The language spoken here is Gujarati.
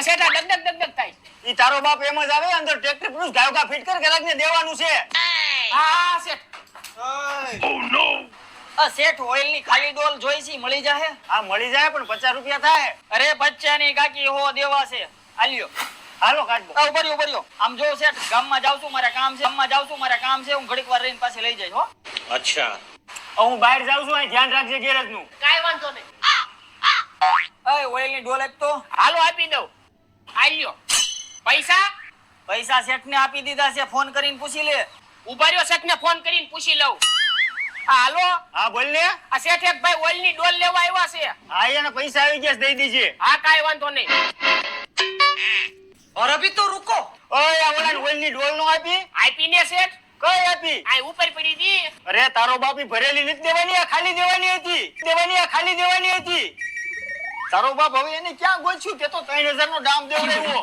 આ શેઠા ડગ ડગ ડગ ડગ થાય. ઈ તારો બાપ એમ જ આવે અંદર ટ્રેક્ટર પ્લુસ ગાયકા ફિટ કર ગ્રાહકને દેવાનું છે. હા શેઠ. ઓ નો આ શેઠ ઓઇલની ખાલી ડોલ જોઈ છે મળી જાહે? હા મળી જાય પણ પચાસ રૂપિયા થાય. અરે બચ્ચાની કાકી હો દેવા છે. આલ્યો હાલો કાઢો આ ઉભર્યો ઉભર્યો આમ જો શેઠ ગામમાં જાઉં છું મારે કામ છે ગામમાં જાવ છું મારે કામ છે હું ઘડીક વાર રહીને પાસે લઈ જઈશ હો. અચ્છા. હું બહાર જાઉં છું અહીં ધ્યાન રાખજે ગેરેજનું કાઈ વાંધો નહીં. અય ઓઇલની ડોલ એક તો હાલો આપી દઉં. આલ્યો. પૈસા? પૈસા શેઠને આપી દીધા છે ફોન કરીને પૂછી લે. ઊભા રહ્યો શેઠને ફોન કરીને પૂછી લઉં. હા હાલો. હા બોલ ને. આ શેઠ એક ભાઈ ઓઇલની ડોલ લેવા આવ્યા છે. હા એને પૈસા આવી ગયા દઈ દીજે. હા કાઈ વાંધો નહીં. ઓર અભી તો રૂકો. ઓય આ ઓલા ઓઇલની ડોલ નો આપી? આપી ને શેઠ? કઈ આપી? આ ઉપર પડી હતી અરે તારો બાપી ભરેલી નથી દેવાની આ ખાલી દેવાની હતી. દેવાની આ ખાલી દેવાની હતી. તારો હવે એને ક્યાં ગોચ્યું? તે તો ત્રણ હજાર નો ડામ દેવડાવ્યો.